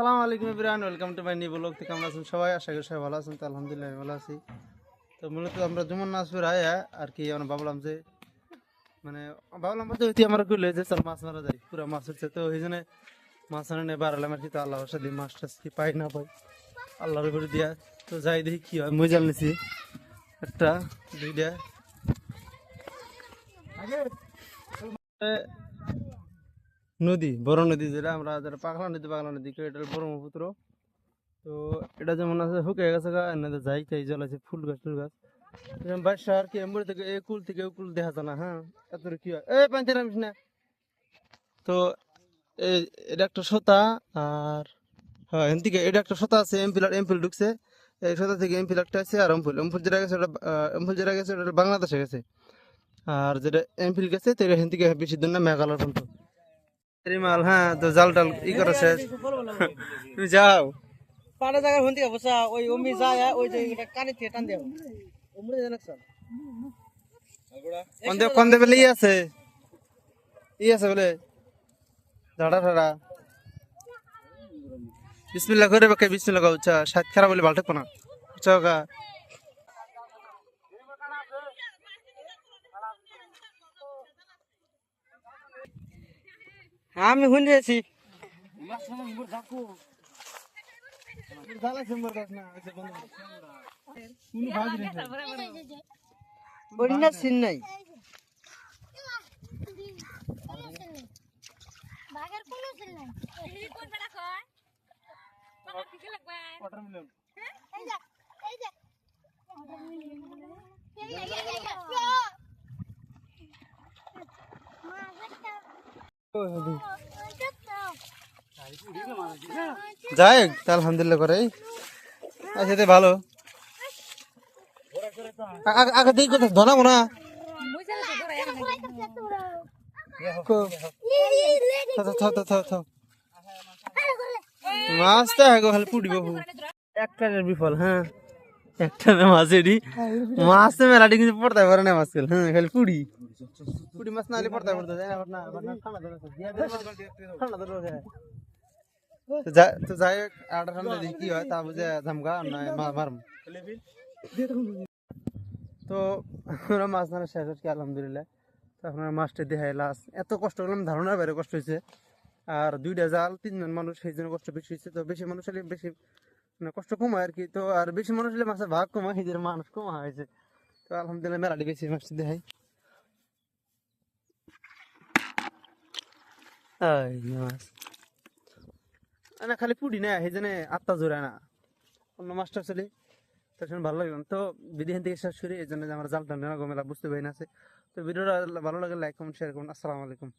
আসসালামু আলাইকুম Ibrahim welcome to my new blog. থেকে আমরা আছেন সবাই? আশা করি সবাই ভালো আছেন, তো আলহামদুলিল্লাহ ভালো আছি। তো মূলত আমরা জুমন নাসপুর আয়া আর কি, আমরা ভাবলাম যে মানে ভাবলাম বলতে হইতে আমার কইলে যে চল মাছ মারা যাই পুরো মাছ হচ্ছে তো এই জন্য মাছ আনে বাড়ালাম আর কি, তো আল্লাহর সাথে মাছ টাছ কি পাই না পাই, আল্লাহর উপরে দিয়া। তো যাই দেখি কি হয় মজাল নিছি। একটা, দুইটা। নদী, বড় নদী যেটা আমরা যেটা পাগলা নদী পাগলা নদী এটা ব্রহ্মপুত্র। তো এটা যেমন আছে হুকে গেছে গা, এনে যাই তাই জল আছে, ফুল গাছ ফুল গাছ। এরকম বাসা আর কি, এমবুড়ি থেকে এই কুল থেকে ওই কুল দেখা যায় না হ্যাঁ? এত কি হয়? এই পাঞ্চে নামিস না। তো এটা একটা সোতা আর হ্যাঁ এন থেকে এটা একটা সোতা আছে এমপিলার এমপিল ঢুকছে। এই সোতা থেকে এমপিলারটা আছে আর এমফুল এমফুল যেটা গেছে, ওটা এমফুল যেটা গেছে, ওটা বাংলাদেশে গেছে। আর যেটা এমপিল গেছে, তো এখান থেকে বেশি দূর না, মেঘালয় পর্যন্ত। মাল হ্যাঁ তো জাল টাল ই করা শেষ। তুমি যাও। পাড়া জায়গার হন্তি বসা ওই অমি যায় ওই যে এটা কানে থেকে টান দেও ওমরে জানাক স্যার? কোন দেব কোন দেবে ই আছে? ই আছে বলে। ঝাড়া ঠাড়া বিসমিল্লাহ করে বাকে বিসমিল্লাহ গাও চা সাত খারাপ বলে বালটা কোনা চকা আমি শুনে আছি ওরিনা সিন নাই। বাঘের কোনো ছিল নাই কোন বেলা কয় বাবা কি লাগবে এই যে এই যে। এই যে, এই যে, এই যে। মা, একটা, একটা। যাই আলহামদুলিল্লাহ করে আচ্ছা ভালো। আগে দিই কথা ধনাবো না। মাছটা আগে খালি পুড়ি বাবু একটা বিফল হ্যাঁ। একটা না মাছ এডি মাছ তো মেলাটি কিন্তু পড়তে পারে না মাছ হ্যাঁ খালি পুড়ি পুড়ি মাছ না হলে পড়তে পড়তে যায় না। ধরে আছে। তো যাই হোক, আটা ঠান্ডা দেখি কি হয় তা বুঝে মারম। তো আমরা মাছ ধরা শেষ হচ্ছে আলহামদুলিল্লাহ। তো আর মাছটা দেখাই লাস্ট এত কষ্ট করলাম ধারণার বাইরে কষ্ট হয়েছে। আর দুইটা জাল তিনজন মানুষ সেই জন্য কষ্ট বেশি হয়েছে। তো বেশি মানুষ হলে বেশি মানে কষ্ট কম হয় আর কি তো আর বেশি মানুষ হলে মাছের ভাগ কম হয় সেই মানুষ কম হয়েছে তো আলহামদুলিল্লাহ মেলাটি বেশি মাছটি দেখাই। না খালি পুডি না সেই জন্য আত্মা জোড়ায় না। অন্য মাছটা চলে তো শুনে ভালো লাগল তো ভিডিও থেকে শেষ করি, এই জন্য আমার জালটা নেওয়া মেলা বুঝতে পারি না আছে। তো ভিডিওটা ভালো লাগে লাইক কমেন্ট শেয়ার করুন। আসসালামু আলাইকুম।